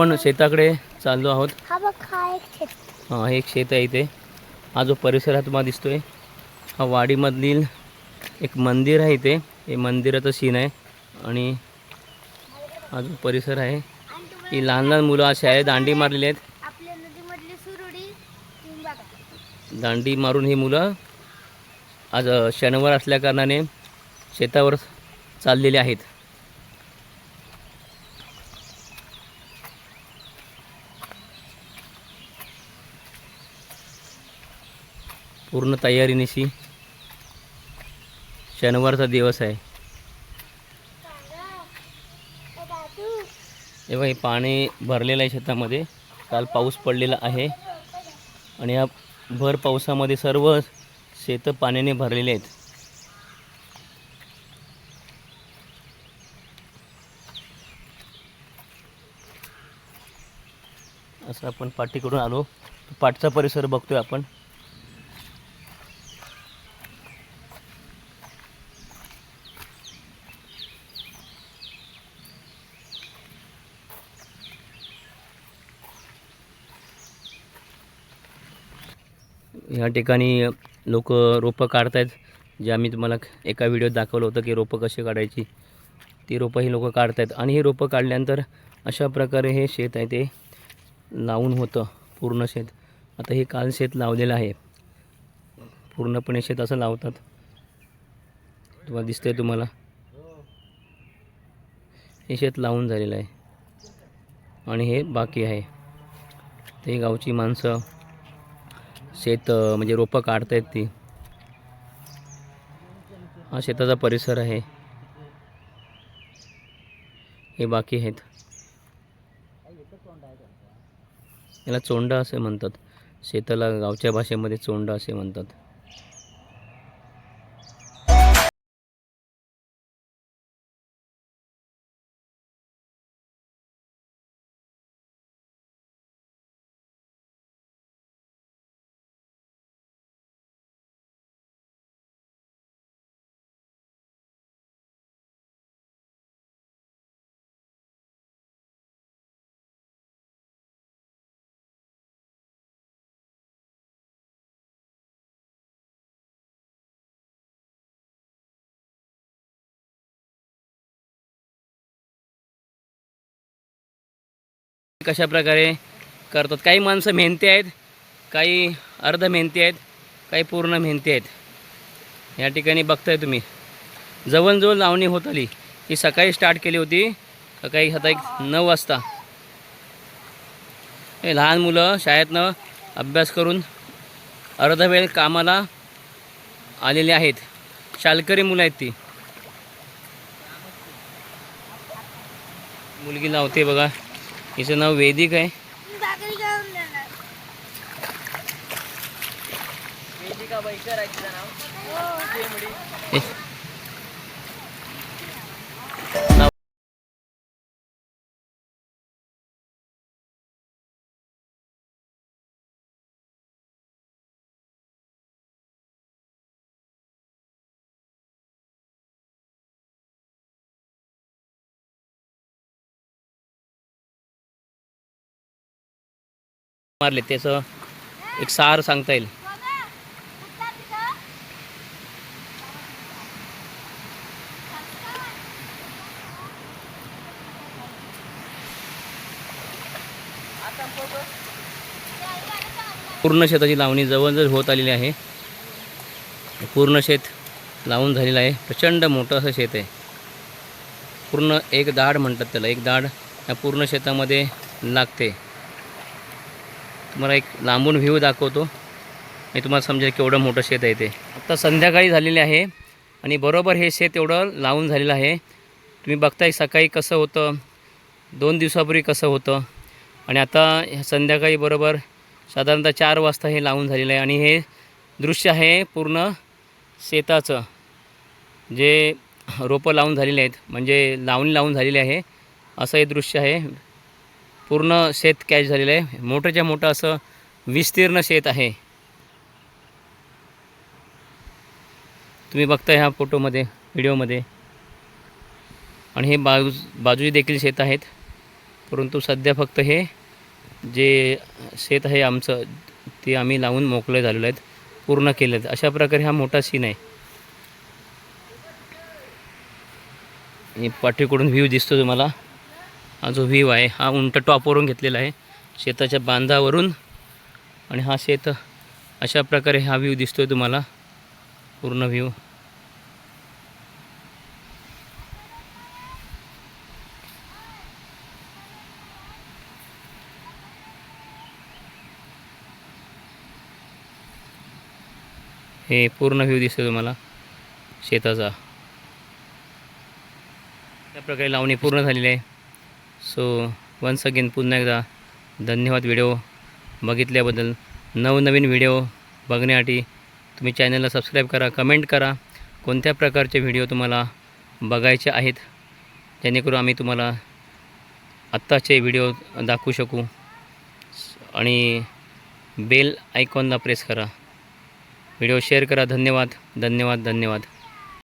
आपण शेताकडे चाललो आहोत. हा बघ हा एक शेत. हा हे एक शेत आहे इथे. हा जो परिसर आहे तुम्हाला दिसतोय हा वाडीमधील एक मंदिर आहे इथे. हे मंदिराचं सीन आहे आणि हा जो परिसर आहे ही लहान लहान मुलं अशी आहे दांडी मारलेली आहेत. दांडी मारून ही मुलं आज शनिवार असल्याकारणाने शेतावर चाललेले आहेत. पूर्ण तयारीनिशी शनिवारचा दिवस आहे. तेव्हा हे पाणी भरलेलं आहे शेतामध्ये. काल पाऊस पडलेला आहे. आणि या भर पावसामध्ये सर्व शेतं पाण्याने भरलेले आहेत. असं आपण पाठीकडून आलो. पाठचा परिसर बघतोय आपण. ह्या ठिकाणी लोक रोपं काढतायत. जे आम्ही तुम्हाला एका व्हिडिओत दाखवलं होतं की रोपं कशी काढायची. ती रोपं ही लोक काढतायत. आणि ही रोपं काढल्यानंतर अशा प्रकारे हे शेत आहे ते लावून होतं. पूर्ण शेत. आता हे काल शेत लावलेलं आहे. पूर्णपणे शेत असं लावतात. तुम्हाला दिसतंय तुम्हाला. हे शेत लावून झालेलं आहे. आणि हे बाकी आहे. ते गावची माणसं. शेत म्हणजे रोपं काढतायत ती. हा शेताचा परिसर आहे. हे बाकी आहेत. याला चोंडा असे म्हणतात. शेताला गावच्या भाषेमध्ये चोंडा असे म्हणतात. कशा प्रकारे करतात. काही माणसं मेहनती आहेत काही अर्ध मेहनती आहेत काही पूर्ण मेहनती आहेत. या ठिकाणी बघताय तुम्ही. जवळजवळ लावणी होत आली. ही सकाळी स्टार्ट केली होती. सकाळी आता एक नऊ वाजता. हे लहान मुलं शाळेतनं अभ्यास करून अर्धा वेळ कामाला आलेले आहेत. शालकरी मुलं आहेत ती. मुलगी लावते बघा. हिचं नाव वेदिक आहे घेऊन देणार ए. नाव- मारले त्याचं एक सार सांगता येईल. पूर्ण शेताची लावणी जवळजवळ होत आलेली आहे. पूर्ण शेत लावून झालेलं आहे. प्रचंड मोठं असं शेत आहे. पूर्ण एक दाढ म्हणतात त्याला. एक दाढ या पूर्ण शेतामध्ये लागते. तुम्हाला एक लांबून व्ह्यू दाखवतो. मी तुम्हाला समजेल केवढं मोठं शेत आहे ते. आता संध्याकाळी झालेली आहे आणि बरोबर हे शेत एवढं लावून झालेलं आहे. तुम्ही बघताय सकाळी कसं होतं दोन दिवसापूर्वी कसं होतं. आणि आता ह्या संध्याकाळी बरोबर साधारणतः चार वाजता हे लावून झालेलं आहे. आणि हे दृश्य आहे पूर्ण शेताचं. जे रोपं लावून झालेले आहेत म्हणजे लावणी लावून झालेली आहे. असं हे दृश्य आहे. पूर्ण शेत कॅच झालेलं आहे. मोठंच्या मोठं असं विस्तीर्ण शेत आहे. तुम्ही बघता ह्या फोटोमध्ये व्हिडिओमध्ये. आणि हे बाजू बाजूची देखील शेत आहेत. परंतु सध्या फक्त हे जे शेत आहे आमचं ते आम्ही लावून मोकळे झालेलं आहेत. पूर्ण केले आहेत. अशा प्रकारे हा मोठा सीन आहे. आणि पाठीकडून व्ह्यू दिसतो तुम्हाला. हा जो व्ह्यू आहे हा उंट टॉपवरून घेतलेला आहे. शेताच्या बांधावरून आणि हा शेत अशा प्रकारे हा व्ह्यू दिसतोय तुम्हाला. पूर्ण व्ह्यू. हे पूर्ण व्ह्यू दिसतो तुम्हाला शेताचा. त्या प्रकारे लावणी पूर्ण झालेली आहे. सो वन्स अगेन पुन्हा एकदा धन्यवाद व्हिडिओ बघितल्याबद्दल. नवनवीन व्हिडिओ बघण्यासाठी तुम्ही चॅनलला सबस्क्राईब करा कमेंट करा. कोणत्या प्रकारचे व्हिडिओ तुम्हाला बघायचे आहेत जेणेकरून आम्ही तुम्हाला आत्ताचे व्हिडिओ दाखवू शकू. आणि बेल आयकॉनला प्रेस करा. व्हिडिओ शेअर करा. धन्यवाद धन्यवाद धन्यवाद.